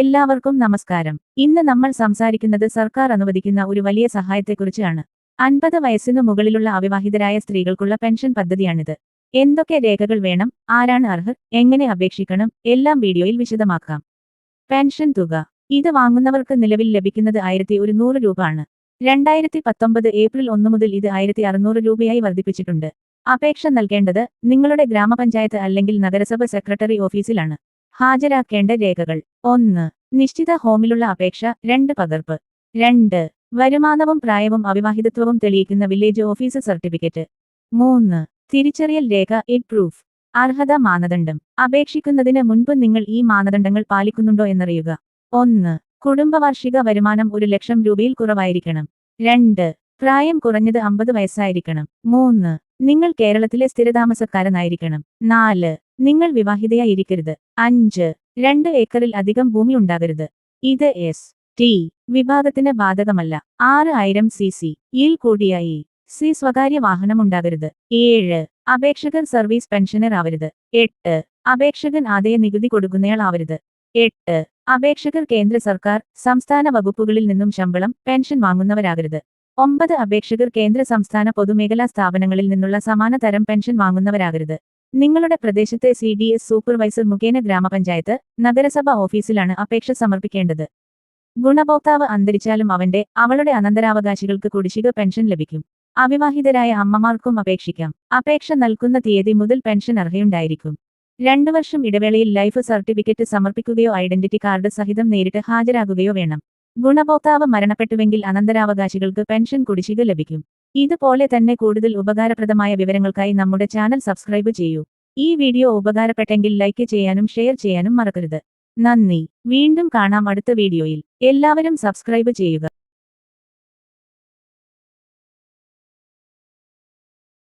എല്ലാവർക്കും നമസ്കാരം. ഇന്ന് നമ്മൾ സംസാരിക്കുന്നത് സർക്കാർ അനുവദിക്കുന്ന ഒരു വലിയ സഹായത്തെക്കുറിച്ചാണ്. അൻപത് വയസ്സിനു മുകളിലുള്ള അവിവാഹിതരായ സ്ത്രീകൾക്കുള്ള പെൻഷൻ പദ്ധതിയാണിത്. എന്തൊക്കെ രേഖകൾ വേണം ആരാണ് അർഹർ എങ്ങനെ അപേക്ഷിക്കണം എല്ലാം വീഡിയോയിൽ വിശദമാക്കാം. പെൻഷൻ തുക. ഇത് വാങ്ങുന്നവർക്ക് നിലവിൽ ലഭിക്കുന്നത് ആയിരത്തി ഒരുന്നൂറ് രൂപ ആണ് രണ്ടായിരത്തി പത്തൊമ്പത് ഏപ്രിൽ ഒന്ന് മുതൽ ഇത് ആയിരത്തി അറുന്നൂറ് രൂപയായി വർദ്ധിപ്പിച്ചിട്ടുണ്ട്. അപേക്ഷ നൽകേണ്ടത് നിങ്ങളുടെ ഗ്രാമപഞ്ചായത്ത് അല്ലെങ്കിൽ നഗരസഭ സെക്രട്ടറി ഓഫീസിലാണ്. ഹാജരാക്കേണ്ട രേഖകൾ. ഒന്ന് നിശ്ചിത ഹോമിലുള്ള അപേക്ഷ. രണ്ട് പകർപ്പ്. രണ്ട് വരുമാനവും പ്രായവും അവിവാഹിതത്വവും തെളിയിക്കുന്ന വില്ലേജ് ഓഫീസ് സർട്ടിഫിക്കറ്റ്. മൂന്ന് തിരിച്ചറിയൽ രേഖ. Id proof. അർഹത മാനദണ്ഡം. അപേക്ഷിക്കുന്നതിന് മുൻപ് നിങ്ങൾ ഈ മാനദണ്ഡങ്ങൾ പാലിക്കുന്നുണ്ടോ എന്നറിയുക. ഒന്ന് കുടുംബവാർഷിക വരുമാനം ഒരു ലക്ഷം രൂപയിൽ കുറവായിരിക്കണം. രണ്ട് പ്രായം കുറഞ്ഞത് അമ്പത് വയസ്സായിരിക്കണം. മൂന്ന് നിങ്ങൾ കേരളത്തിലെ സ്ഥിരതാമസക്കാരനായിരിക്കണം. നാല് നിങ്ങൾ വിവാഹിതയായിരിക്കരുത്. അഞ്ച്. രണ്ട് ഏക്കറിൽ അധികം ഭൂമി ഉണ്ടാകരുത്. ഇത് എസ് ടി വിഭാഗത്തിന് ബാധകമല്ല. ആറ് ആയിരം സി സി യിൽ കൂടിയായി. സി സ്വകാര്യ വാഹനം ഉണ്ടാകരുത്. ഏഴ്. അപേക്ഷകർ സർവീസ് പെൻഷനർ ആവരുത്. എട്ട്. അപേക്ഷകൻ ആദായ നികുതി കൊടുക്കുന്നയാളാവരുത് എട്ട്. അപേക്ഷകർ കേന്ദ്ര സർക്കാർ സംസ്ഥാന വകുപ്പുകളിൽ നിന്നും ശമ്പളം പെൻഷൻ വാങ്ങുന്നവരാകരുത്. ഒമ്പത്. അപേക്ഷകർ കേന്ദ്ര സംസ്ഥാന പൊതുമേഖലാ സ്ഥാപനങ്ങളിൽ നിന്നുള്ള സമാന തരം പെൻഷൻ വാങ്ങുന്നവരാകരുത്. നിങ്ങളുടെ പ്രദേശത്തെ സി ഡി എസ് സൂപ്പർവൈസർ മുഖേന ഗ്രാമപഞ്ചായത്ത് നഗരസഭ ഓഫീസിലാണ് അപേക്ഷ സമർപ്പിക്കേണ്ടത്. ഗുണഭോക്താവ് അന്തരിച്ചാലും അവന്റെ അവളുടെ അനന്തരാവകാശികൾക്ക് കുടിശ്ശിക പെൻഷൻ ലഭിക്കും. അവിവാഹിതരായ അമ്മമാർക്കും അപേക്ഷിക്കാം. അപേക്ഷ നൽകുന്ന തീയതി മുതൽ പെൻഷൻ അർഹയുണ്ടായിരിക്കും. രണ്ടു വർഷം ഇടവേളയിൽ ലൈഫ് സർട്ടിഫിക്കറ്റ് സമർപ്പിക്കുകയോ ഐഡന്റിറ്റി കാർഡ് സഹിതം നേരിട്ട് ഹാജരാകുകയോ വേണം. ഗുണഭോക്താവ് മരണപ്പെട്ടുവെങ്കിൽ അനന്തരാവകാശികൾക്ക് പെൻഷൻ കുടിശ്ശിക ലഭിക്കും. ഇതുപോലെ തന്നെ കൂടുതൽ ഉപകാരപ്രദമായ വിവരങ്ങൾക്കായി നമ്മുടെ ചാനൽ സബ്സ്ക്രൈബ് ചെയ്യൂ. ഈ വീഡിയോ ഉപകാരപ്പെട്ടെങ്കിൽ ലൈക്ക് ചെയ്യാനും ഷെയർ ചെയ്യാനും മറക്കരുത്. നന്ദി. വീണ്ടും കാണാം അടുത്ത വീഡിയോയിൽ. എല്ലാവരും സബ്സ്ക്രൈബ് ചെയ്യുക.